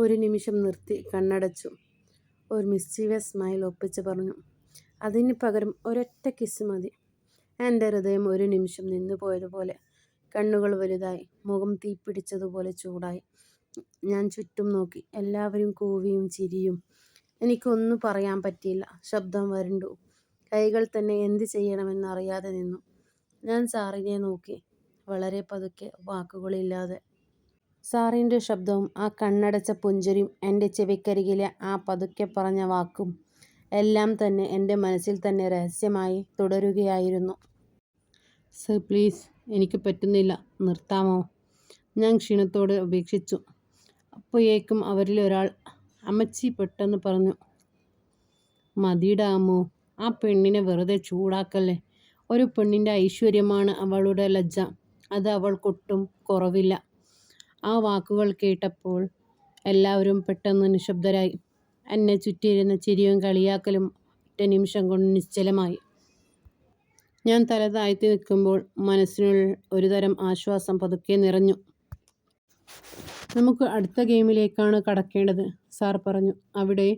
ഒരു നിമിഷം നിർത്തി കണ്ണടച്ചു. ഒരു മിസ്റ്റീവിയസ് സ്മൈൽ ഒപ്പിച്ച് പറഞ്ഞു, "അതിന് പകരം ഒരൊറ്റ കിസ് മതി. " എന്റെ ഹൃദയം ഒരു നിമിഷം നിന്നുപോയതുപോലെ. കണ്ണുകൾ വലുതായി. മുഖം തീപിടിച്ചതുപോലെ ചൂടായി. ഞാൻ ചുറ്റും നോക്കി. എല്ലാവരും കൂവിയും ചിരിയും. എനിക്കൊന്നും പറയാൻ പറ്റിയില്ല. ശബ്ദം വരണ്ടു. കൈകൾ തന്നെ എന്ത് ചെയ്യണമെന്നറിയാതെ നിന്നു. ഞാൻ സാറിനെ നോക്കി. വളരെ പതുക്കെ, വാക്കുകളില്ലാതെ. സാറിന്റെ ശബ്ദവും ആ കണ്ണടച്ച പുഞ്ചിരിയും എന്റെ ചെവിക്കരികിലെ ആ പതുക്കെ പറഞ്ഞ വാക്കും എല്ലാം തന്നെ എന്റെ മനസ്സിൽ തന്നെ രഹസ്യമായി തുടരുകയായിരുന്നു. "സർ പ്ലീസ്, എനിക്ക് പറ്റുന്നില്ല. നിർത്താമോ? " ഞാൻ ക്ഷീണത്തോടെ അപേക്ഷിച്ചു. അപ്പോഴേക്കും അവരിലൊരാൾ അമ്മച്ചി പെട്ടെന്ന് പറഞ്ഞു, മതിയിടാമോ. ആ പെണ്ണിനെ വെറുതെ ചൂടാക്കല്ലേ. ഒരു പെണ്ണിന്റെ ഐശ്വര്യമാണ് അവളുടെ ലജ്ജ. അത് അവൾക്കൊട്ടും കുറവില്ല. " ആ വാക്കുകൾ കേട്ടപ്പോൾ എല്ലാവരും പെട്ടെന്ന് നിശബ്ദരായി എന്നെ ചുറ്റിയിരുന്ന ചിരിയും കളിയാക്കലും ഒറ്റ നിമിഷം കൊണ്ട് നിശ്ചലമായി. ഞാൻ തല താഴ്ത്തി നിൽക്കുമ്പോൾ മനസ്സിനുള്ളിൽ ഒരുതരം ആശ്വാസം പതുക്കെ നിറഞ്ഞു. "നമുക്ക് അടുത്ത ഗെയിമിലേക്കാണ് കടക്കേണ്ടത്," സാർ പറഞ്ഞു. അവിടെ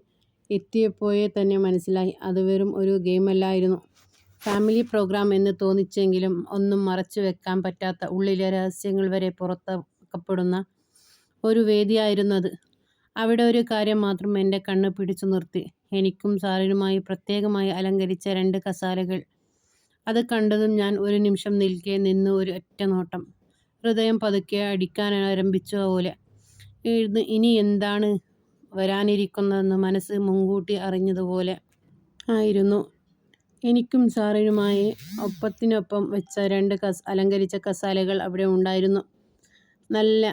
എത്തിയപ്പോഴേ തന്നെ മനസ്സിലായി, അത് വെറും ഒരു ഗെയിമല്ലായിരുന്നു. ഫാമിലി പ്രോഗ്രാം എന്ന് തോന്നിച്ചെങ്കിലും ഒന്നും മറച്ചു വെക്കാൻ പറ്റാത്ത ഉള്ളിലെ രഹസ്യങ്ങൾ വരെ പുറത്താക്കപ്പെടുന്ന ഒരു വേദിയായിരുന്നത്. അവിടെ ഒരു കാര്യം മാത്രം എന്റെ കണ്ണ് പിടിച്ചു നിർത്തി. എനിക്കും സാറിനുമായി പ്രത്യേകമായി അലങ്കരിച്ച രണ്ട് കസാലകൾ അത് കണ്ടതും ഞാൻ ഒരു നിമിഷം നിൽക്കെ നിന്ന് ഒരു ഒറ്റ നോട്ടം. ഹൃദയം പതുക്കെ അടിക്കാൻ ആരംഭിച്ച പോലെ. ഇനി എന്താണ് വരാനിരിക്കുന്നതെന്ന് മനസ്സ് മുൻകൂട്ടി അറിഞ്ഞതുപോലെ ആയിരുന്നു. എനിക്കും സാറിനുമായി ഒപ്പത്തിനൊപ്പം വെച്ച രണ്ട് കസ് അലങ്കരിച്ച കസാലകൾ അവിടെ ഉണ്ടായിരുന്നു. നല്ല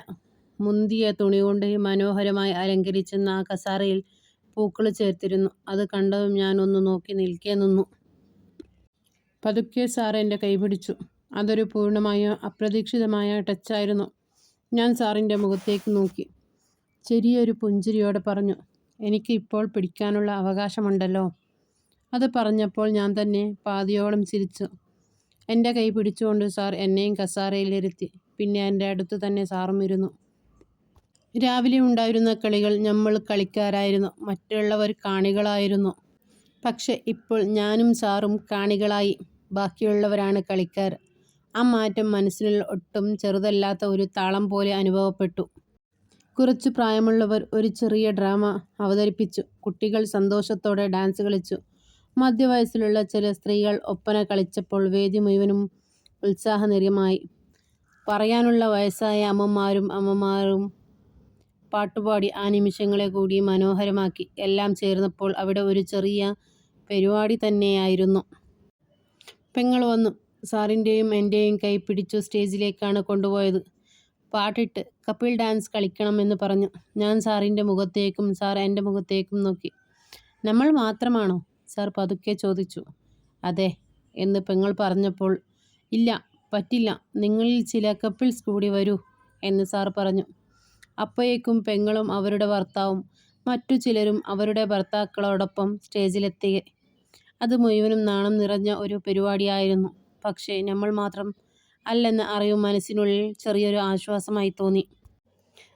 മുന്തിയ തുണി കൊണ്ട് മനോഹരമായി അലങ്കരിച്ചിരുന്ന ആ കസേരയിൽ പൂക്കൾ ചേർത്തിരുന്നു. അത് കണ്ടതും ഞാനൊന്ന് നോക്കി നിൽക്കേ നിന്നു. പതുക്കെ സാർ എന്റെ കൈ പിടിച്ചു. അതൊരു പൂർണമായ അപ്രതീക്ഷിതമായ ടച്ചായിരുന്നു. ഞാൻ സാറിന്റെ മുഖത്തേക്ക് നോക്കി. ചെറിയൊരു പുഞ്ചിരിയോടെ പറഞ്ഞു, "എനിക്ക് ഇപ്പോൾ പിടിക്കാനുള്ള അവകാശമുണ്ടല്ലോ. " അത് പറഞ്ഞപ്പോൾ ഞാൻ തന്നെ പാതിയോളം ചിരിച്ചു. എന്റെ കൈ പിടിച്ചുകൊണ്ട് സാർ എന്നെയും കസാരയിലിരുത്തി. പിന്നെ എന്റെ അടുത്ത് തന്നെ സാറും ഇരുന്നു. രാവിലെ ഉണ്ടായിരുന്ന കളികൾ നമ്മൾ കളിക്കാരായിരുന്നു. മറ്റുള്ളവർ കാണികളായിരുന്നു. പക്ഷെ ഇപ്പോൾ ഞാനും സാറും കാണികളായി. ബാക്കിയുള്ളവരാണ് കളിക്കാർ. ആ മാറ്റം മനസ്സിൽ ഒട്ടും ചെറുതല്ലാത്ത ഒരു താളം പോലെ അനുഭവപ്പെട്ടു. കുറച്ച് പ്രായമുള്ളവർ ഒരു ചെറിയ ഡ്രാമ അവതരിപ്പിച്ചു. കുട്ടികൾ സന്തോഷത്തോടെ ഡാൻസ് കളിച്ചു. മധ്യവയസ്സിലുള്ള ചില സ്ത്രീകൾ ഒപ്പന കളിച്ചപ്പോൾ വേദി മുഴുവനും ഉത്സാഹനിറഞ്ഞതായി. പറയാനുള്ള വയസ്സായ അമ്മമാരും അമ്മമാരും പാട്ടുപാടി ആ നിമിഷങ്ങളെ കൂടി മനോഹരമാക്കി. എല്ലാം ചേർന്നപ്പോൾ അവിടെ ഒരു ചെറിയ പരിപാടി തന്നെയായിരുന്നു. പെങ്ങൾ വന്നു. സാറിന്റെയും എന്റെയും കൈ പിടിച്ചു സ്റ്റേജിലേക്കാണ് കൊണ്ടുപോയത്. പാട്ടിട്ട് കപ്പിൾ ഡാൻസ് കളിക്കണം എന്ന് പറഞ്ഞു. ഞാൻ സാറിന്റെ മുഖത്തേക്കും സാർ എന്റെ മുഖത്തേക്കും നോക്കി. "നമ്മൾ മാത്രമാണോ? " സാർ പതുക്കെ ചോദിച്ചു. "അതെ. " എന്ന് പെങ്ങൾ പറഞ്ഞപ്പോൾ, "ഇല്ല, പറ്റില്ല. നിങ്ങളിൽ ചില കപ്പിൾസ് കൂടി വരൂ. " എന്ന് സാർ പറഞ്ഞു. അപ്പയേക്കും പെങ്ങളും അവരുടെ ഭർത്താവും മറ്റു ചിലരും അവരുടെ ഭർത്താക്കളോടൊപ്പം സ്റ്റേജിലെത്തി. അത് മുഴുവനും നാണം നിറഞ്ഞ ഒരു പരിപാടിയായിരുന്നു. പക്ഷേ നമ്മൾ മാത്രം അല്ലെന്ന അറിവ് മനസ്സിനുള്ളിൽ ചെറിയൊരു ആശ്വാസമായി തോന്നി.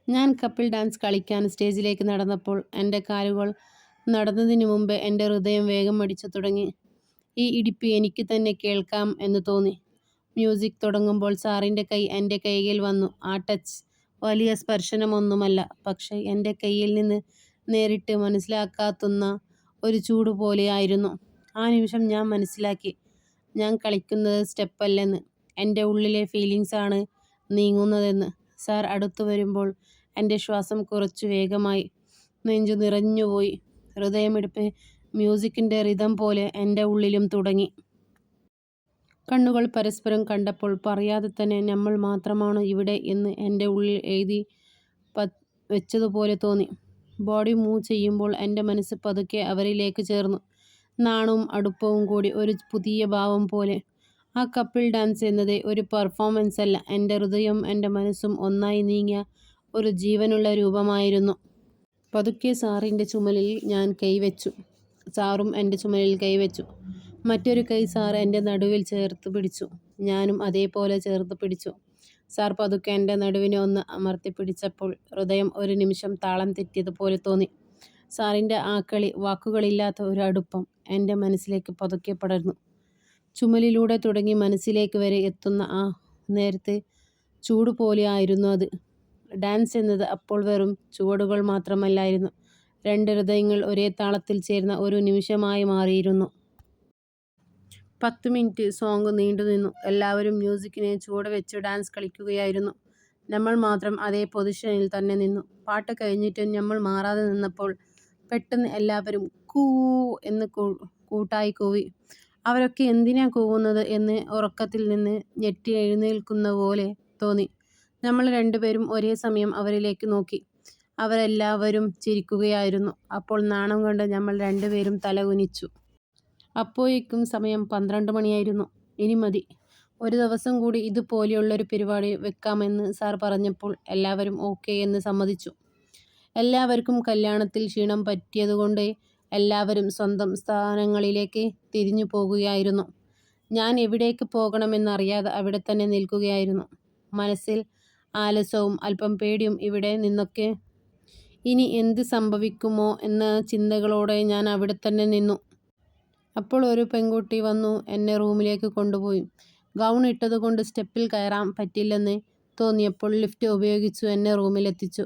ഞാൻ കപ്പിൾ ഡാൻസ് കളിക്കാൻ സ്റ്റേജിലേക്ക് നടന്നപ്പോൾ എന്റെ കാലുകൾ നടന്നതിന് മുമ്പ് എന്റെ ഹൃദയം വേഗം അടിച്ചു തുടങ്ങി. ഈ ഇടിപ്പ് എനിക്ക് തന്നെ കേൾക്കാം എന്ന് തോന്നി. മ്യൂസിക് തുടങ്ങുമ്പോൾ സാറിന്റെ കൈ എന്റെ കൈയിൽ വന്നു. ആ ടച്ച് വലിയ സ്പർശനമൊന്നുമല്ല. പക്ഷേ എന്റെ കയ്യിൽ നിന്ന് നേരിട്ട് മനസ്സിലാക്കാത്തുന്ന ഒരു ചൂട് പോലെയായിരുന്നു. ആ നിമിഷം ഞാൻ മനസ്സിലാക്കി, ഞാൻ കളിക്കുന്നത് സ്റ്റെപ്പല്ലെന്ന്, എന്റെ ഉള്ളിലെ ഫീലിങ്സാണ് നീങ്ങുന്നതെന്ന്. സാർ അടുത്ത് വരുമ്പോൾ എന്റെ ശ്വാസം കുറച്ച് വേഗമായി. നെഞ്ചു നിറഞ്ഞുപോയി. ഹൃദയമിടിപ്പ് മ്യൂസിക്കിന്റെ റിതം പോലെ എന്റെ ഉള്ളിലും തുടങ്ങി. കണ്ണുകൾ പരസ്പരം കണ്ടപ്പോൾ പറയാതെ തന്നെ നമ്മൾ മാത്രമാണ് ഇവിടെ എന്ന് എന്റെ ഉള്ളിൽ എഴുതി വെച്ചതുപോലെ തോന്നി. ബോഡി മൂവ് ചെയ്യുമ്പോൾ എന്റെ മനസ്സ് പതുക്കെ അവരിലേക്ക് ചേർന്നു. നാണവും അടുപ്പവും കൂടി ഒരു പുതിയ ഭാവം പോലെ. ആ കപ്പിൾ ഡാൻസ് എന്നത് ഒരു പെർഫോമൻസ് അല്ല എന്റെ ഹൃദയവും എന്റെ മനസ്സും ഒന്നായി നീങ്ങിയ ഒരു ജീവനുള്ള രൂപമായിരുന്നു. പതുക്കെ സാറിന്റെ ചുമലിൽ ഞാൻ കൈവച്ചു സാറും എന്റെ ചുമലിൽ കൈ വെച്ചു. മറ്റൊരു കൈ സാർ എന്റെ നടുവിൽ ചേർത്ത് പിടിച്ചു. ഞാനും അതേപോലെ ചേർത്ത് പിടിച്ചു. സാർ പതുക്കെ എന്റെ നടുവിനെ ഒന്ന് അമർത്തി പിടിച്ചപ്പോൾ ഹൃദയം ഒരു നിമിഷം താളം തെറ്റിയതുപോലെ തോന്നി. സാറിന്റെ ആ കളി, വാക്കുകളില്ലാത്ത ഒരു അടുപ്പം എന്റെ മനസ്സിലേക്ക് പതുക്കെ പടർന്നു. ചുമലിലൂടെ തുടങ്ങി മനസ്സിലേക്ക് വരെ എത്തുന്ന ആ നേരത്തെ ചൂട് പോലെയായിരുന്നു അത്. ഡാൻസ് എന്നത് അപ്പോൾ വെറും ചുവടുകൾ മാത്രമല്ലായിരുന്നു, രണ്ട് ഹൃദയങ്ങൾ ഒരേ താളത്തിൽ ചേർന്ന ഒരു നിമിഷമായി മാറിയിരുന്നു. പത്ത് മിനിറ്റ് സോങ് നീണ്ടു നിന്നു എല്ലാവരും മ്യൂസിക്കിനെ ചുവട് വെച്ച് ഡാൻസ് കളിക്കുകയായിരുന്നു. നമ്മൾ മാത്രം അതേ പൊസിഷനിൽ തന്നെ നിന്നു. പാട്ട് കഴിഞ്ഞിട്ടും നമ്മൾ മാറാതെ നിന്നപ്പോൾ പെട്ടെന്ന് എല്ലാവരും കൂ എന്ന് കൂട്ടായി കൂവി. അവരൊക്കെ എന്തിനാ കൂവുന്നത് എന്ന് ഉറക്കത്തിൽ നിന്ന് ഞെട്ടി എഴുന്നേൽക്കുന്ന പോലെ തോന്നി. നമ്മൾ രണ്ടുപേരും ഒരേ സമയം അവരിലേക്ക് നോക്കി. അവരെല്ലാവരും ചിരിക്കുകയായിരുന്നു. അപ്പോൾ നാണം കൊണ്ട് നമ്മൾ രണ്ടുപേരും തല കുനിച്ചു. അപ്പോഴേക്കും സമയം പന്ത്രണ്ട് മണിയായിരുന്നു. ഇനി മതി, ഒരു ദിവസം കൂടി ഇതുപോലെയുള്ളൊരു പരിപാടി വെക്കാമെന്ന് സാർ പറഞ്ഞപ്പോൾ എല്ലാവരും ഓക്കെ എന്ന് സമ്മതിച്ചു. എല്ലാവർക്കും കല്യാണത്തിൽ ക്ഷീണം പറ്റിയതുകൊണ്ട് എല്ലാവരും സ്വന്തം സ്ഥാനങ്ങളിലേക്ക് തിരിഞ്ഞു പോകുകയായിരുന്നു. ഞാൻ എവിടേക്ക് പോകണമെന്നറിയാതെ അവിടെ തന്നെ നിൽക്കുകയായിരുന്നു. മനസ്സിൽ ആലസവും അല്പം പേടിയും. ഇവിടെ നിന്നൊക്കെ ഇനി എന്ത് സംഭവിക്കുമോ എന്ന ചിന്തകളോടെ ഞാൻ അവിടെ തന്നെ നിന്നു. അപ്പോൾ ഒരു പെൺകുട്ടി വന്നു എന്നെ റൂമിലേക്ക് കൊണ്ടുപോയി. ഗൗൺ ഇട്ടതുകൊണ്ട് സ്റ്റെപ്പിൽ കയറാൻ പറ്റില്ലെന്ന് തോന്നിയപ്പോൾ ലിഫ്റ്റ് ഉപയോഗിച്ചു എന്നെ റൂമിലെത്തിച്ചു.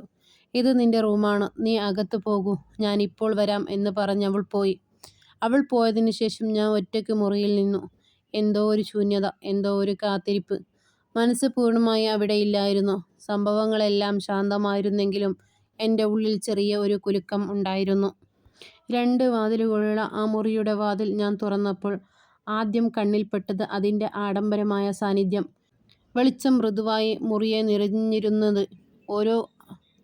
ഇത് നിന്റെ റൂമാണ്, നീ അകത്ത് പോകൂ, ഞാൻ ഇപ്പോൾ വരാം എന്ന് പറഞ്ഞ് അവൾ പോയി. അവൾ പോയതിനു ശേഷം ഞാൻ ഒറ്റയ്ക്ക് മുറിയിൽ നിന്നു. എന്തോ ഒരു ശൂന്യത, എന്തോ ഒരു കാത്തിരിപ്പ്. മനസ്സ് പൂർണമായി അവിടെ ഇല്ലായിരുന്നു സംഭവങ്ങളെല്ലാം ശാന്തമായിരുന്നെങ്കിലും എന്റെ ഉള്ളിൽ ചെറിയ ഒരു കുലുക്കം ഉണ്ടായിരുന്നു. രണ്ട് വാതിലുകളുള്ള ആ മുറിയുടെ വാതിൽ ഞാൻ തുറന്നപ്പോൾ ആദ്യം കണ്ണിൽപ്പെട്ടത് അതിന്റെ ആഡംബരമായ സാന്നിധ്യം. വെളിച്ചം മൃദുവായി മുറിയെ നിറഞ്ഞിരുന്നത്. ഓരോ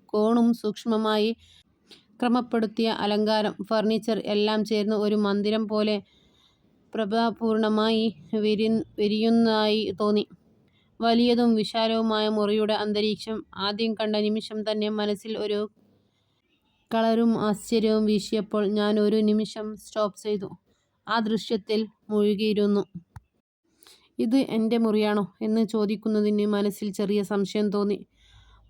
കോണും സൂക്ഷ്മമായി ക്രമപ്പെടുത്തിയ അലങ്കാരം, ഫർണിച്ചർ എല്ലാം ചേർന്ന് ഒരു മന്ദിരം പോലെ പ്രഭാപൂർണമായി വിരി വിരിയുന്നതായി തോന്നി. വലിയതും വിശാലവുമായ മുറിയുടെ അന്തരീക്ഷം ആദ്യം കണ്ട നിമിഷം തന്നെ മനസ്സിൽ ഒരു കളറും ആശ്ചര്യവും വീശിയപ്പോൾ ഞാൻ ഒരു നിമിഷം സ്റ്റോപ്പ് ചെയ്തു. ആ ദൃശ്യത്തിൽ മുഴുകിയിരുന്നു. ഇത് എന്റെ മുറിയാണോ എന്ന് ചോദിക്കുന്നതിന് മനസ്സിൽ ചെറിയ സംശയം തോന്നി.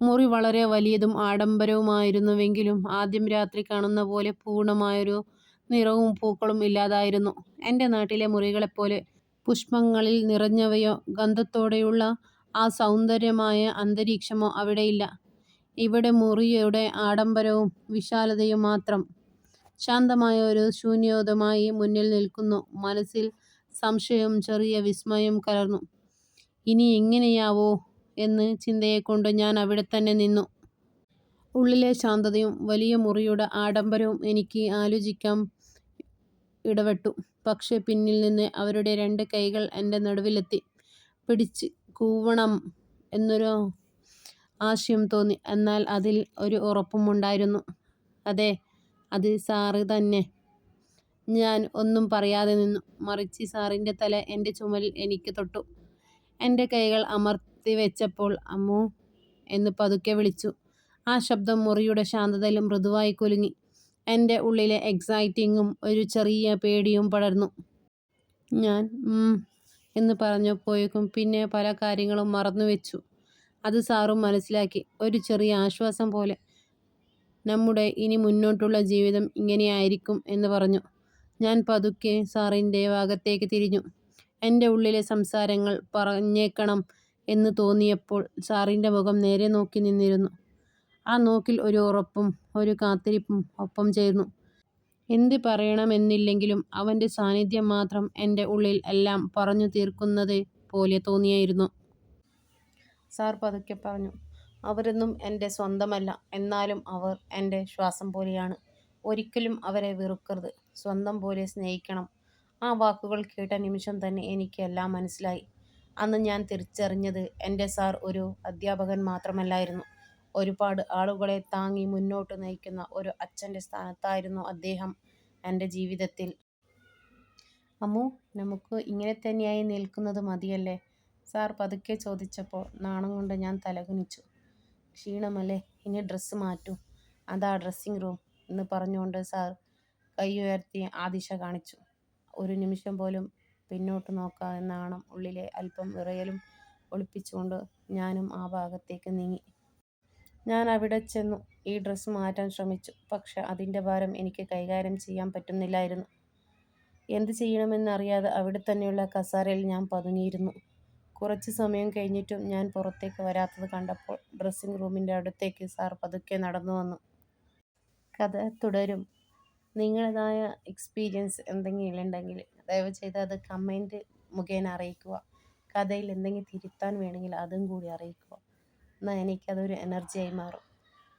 മുറി വളരെ വലിയതും ആഡംബരവുമായിരുന്നുവെങ്കിലും ആദ്യം രാത്രി കാണുന്ന പോലെ പൂർണമായൊരു നിറവും പൂക്കളും ഇല്ലാതായിരുന്നു. എന്റെ നാട്ടിലെ മുറികളെപ്പോലെ പുഷ്പങ്ങളിൽ നിറഞ്ഞവയോ ഗന്ധത്തോടെയുള്ള ആ സൗന്ദര്യമായ അന്തരീക്ഷമോ അവിടെയില്ല. ഇവിടെ മുറിയുടെ ആഡംബരവും വിശാലതയും മാത്രം. ശാന്തമായ ഒരു ശൂന്യതയുമായി മുന്നിൽ നിൽക്കുന്നു. മനസ്സിൽ സംശയവും ചെറിയ വിസ്മയവും കലർന്നു. ഇനി എങ്ങനെയാവോ എന്ന ചിന്തയെക്കൊണ്ട് ഞാൻ അവിടെത്തന്നെ നിന്നു. ഉള്ളിലെ ശാന്തതയും വലിയ മുറിയുടെ ആഡംബരവും എനിക്ക് ആലോചിക്കാൻ ഇടപെട്ടു പക്ഷേ പിന്നിൽ നിന്ന് അവരുടെ രണ്ട് കൈകൾ എന്റെ നടുവിലെത്തി പിടിച്ച് കൂവണം എന്നൊരു ആശയം തോന്നി. എന്നാൽ അതിൽ ഒരു ഉറപ്പുമുണ്ടായിരുന്നു. അതെ, അത് സാറ് തന്നെ. ഞാൻ ഒന്നും പറയാതെ നിന്നു. മറിച്ച് സാറിന്റെ തല എന്റെ ചുമലിൽ എനിക്ക് തൊട്ടു. എന്റെ കൈകൾ അമർത്തി വെച്ചപ്പോൾ അമ്മൂ എന്ന് പതുക്കെ വിളിച്ചു. ആ ശബ്ദം മുറിയുടെ ശാന്തതയിൽ മൃദുവായി കുലുങ്ങി. എന്റെ ഉള്ളിലെ എക്സൈറ്റിങ്ങും ഒരു ചെറിയ പേടിയും പടർന്നു. ഞാൻ ഉം എന്ന് പറഞ്ഞപ്പോഴേക്കും പിന്നെ പല കാര്യങ്ങളും മറന്നുവെച്ചു. അത് സാറും മനസ്സിലാക്കി. ഒരു ചെറിയ ആശ്വാസം പോലെ. നമ്മുടെ ഇനി മുന്നോട്ടുള്ള ജീവിതം ഇങ്ങനെയായിരിക്കും എന്ന് പറഞ്ഞു. ഞാൻ പതുക്കെ സാറിന്റെ ഭാഗത്തേക്ക് തിരിഞ്ഞു. എന്റെ ഉള്ളിലെ സംസാരങ്ങൾ പറഞ്ഞേക്കണം എന്ന് തോന്നിയപ്പോൾ സാറിന്റെ മുഖം നേരെ നോക്കി നിന്നിരുന്നു. ആ നോക്കിൽ ഒരു ഉറപ്പും ഒരു കാത്തിരിപ്പും ഒപ്പം ചേർന്നു. എന്ത് പറയണമെന്നില്ലെങ്കിലും അവന്റെ സാന്നിധ്യം മാത്രം എന്റെ ഉള്ളിൽ എല്ലാം പറഞ്ഞു തീർക്കുന്നത് പോലെ തോന്നിയിരുന്നു. സാർ പതുക്കെ പറഞ്ഞു, അവരൊന്നും എന്റെ സ്വന്തമല്ല. എന്നാലും അവർ എന്റെ ശ്വാസം പോലെയാണ്. ഒരിക്കലും അവരെ വെറുക്കരുത്, സ്വന്തം പോലെ സ്നേഹിക്കണം. ആ വാക്കുകൾ കേട്ട നിമിഷം തന്നെ എനിക്ക് എല്ലാം മനസ്സിലായി. അന്ന് ഞാൻ തിരിച്ചറിഞ്ഞത് എന്റെ സാർ ഒരു അധ്യാപകൻ മാത്രമല്ലായിരുന്നു. ഒരുപാട് ആളുകളെ താങ്ങി മുന്നോട്ട് നയിക്കുന്ന ഒരു അച്ഛന്റെ സ്ഥാനത്തായിരുന്നു അദ്ദേഹം എന്റെ ജീവിതത്തിൽ. അമ്മു നമുക്ക് ഇങ്ങനെ തന്നെയായി നിൽക്കുന്നത് മതിയല്ലേ സാർ പതുക്കെ ചോദിച്ചപ്പോൾ നാണം കൊണ്ട് ഞാൻ തലകുനിച്ചു ക്ഷീണമല്ലേ, ഇനി ഡ്രസ്സ് മാറ്റൂ, അതാ ഡ്രസ്സിങ് റൂം എന്ന് പറഞ്ഞുകൊണ്ട് സാർ കൈയുയർത്തി ആ ദിശ കാണിച്ചു. ഒരു നിമിഷം പോലും പിന്നോട്ട് നോക്കാതെ നാണം ഉള്ളിലെ അല്പം വിറയലും ഒളിപ്പിച്ചുകൊണ്ട് ഞാനും ആ ഭാഗത്തേക്ക് നീങ്ങി. ഞാൻ അവിടെ ചെന്നു ഈ ഡ്രസ്സ് മാറ്റാൻ ശ്രമിച്ചു. പക്ഷെ അതിന്റെ ഭാരം എനിക്ക് കൈകാര്യം ചെയ്യാൻ പറ്റുന്നില്ലായിരുന്നു. എന്ത് ചെയ്യണമെന്നറിയാതെ അവിടെ തന്നെയുള്ള കസാരയിൽ ഞാൻ പതുങ്ങിയിരുന്നു. കുറച്ച് സമയം കഴിഞ്ഞിട്ടും ഞാൻ പുറത്തേക്ക് വരാത്തത് കണ്ടപ്പോൾ ഡ്രസ്സിംഗ് റൂമിന്റെ അടുത്തേക്ക് സാർ പതുക്കെ നടന്നു വന്നു കഥ തുടരും. നിങ്ങളേതായ എക്സ്പീരിയൻസ് എന്തെങ്കിലും ഉണ്ടെങ്കിൽ ദയവുചെയ്ത് അത് കമന്റ് മുഖേന അറിയിക്കുക. കഥയിൽ എന്തെങ്കിലും തിരുത്താൻ വേണമെങ്കിൽ അതും കൂടി അറിയിക്കുക. എന്നാൽ എനിക്കതൊരു എനർജിയായി മാറും.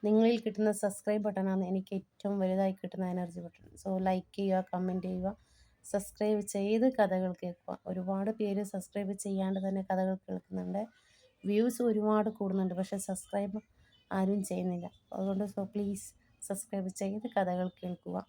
നിങ്ങളിൽ കിട്ടുന്ന സബ്സ്ക്രൈബ് ബട്ടണാണ് എനിക്ക് ഏറ്റവും വലുതായി കിട്ടുന്ന എനർജി ബട്ടൺ. സോ ലൈക്ക് ചെയ്യുക, കമന്റ് ചെയ്യുക, സബ്സ്ക്രൈബ് ചെയ്ത് കഥകൾ കേൾക്കുക. ഒരുപാട് പേര് സബ്സ്ക്രൈബ് ചെയ്യാണ്ട് തന്നെ കഥകൾ കേൾക്കുന്നുണ്ട്. വ്യൂസ് ഒരുപാട് കൂടുന്നുണ്ട്. പക്ഷേ സബ്സ്ക്രൈബ് ആരും ചെയ്യുന്നില്ല. അതുകൊണ്ട് സോ പ്ലീസ് സബ്സ്ക്രൈബ് ചെയ്ത് കഥകൾ കേൾക്കുക.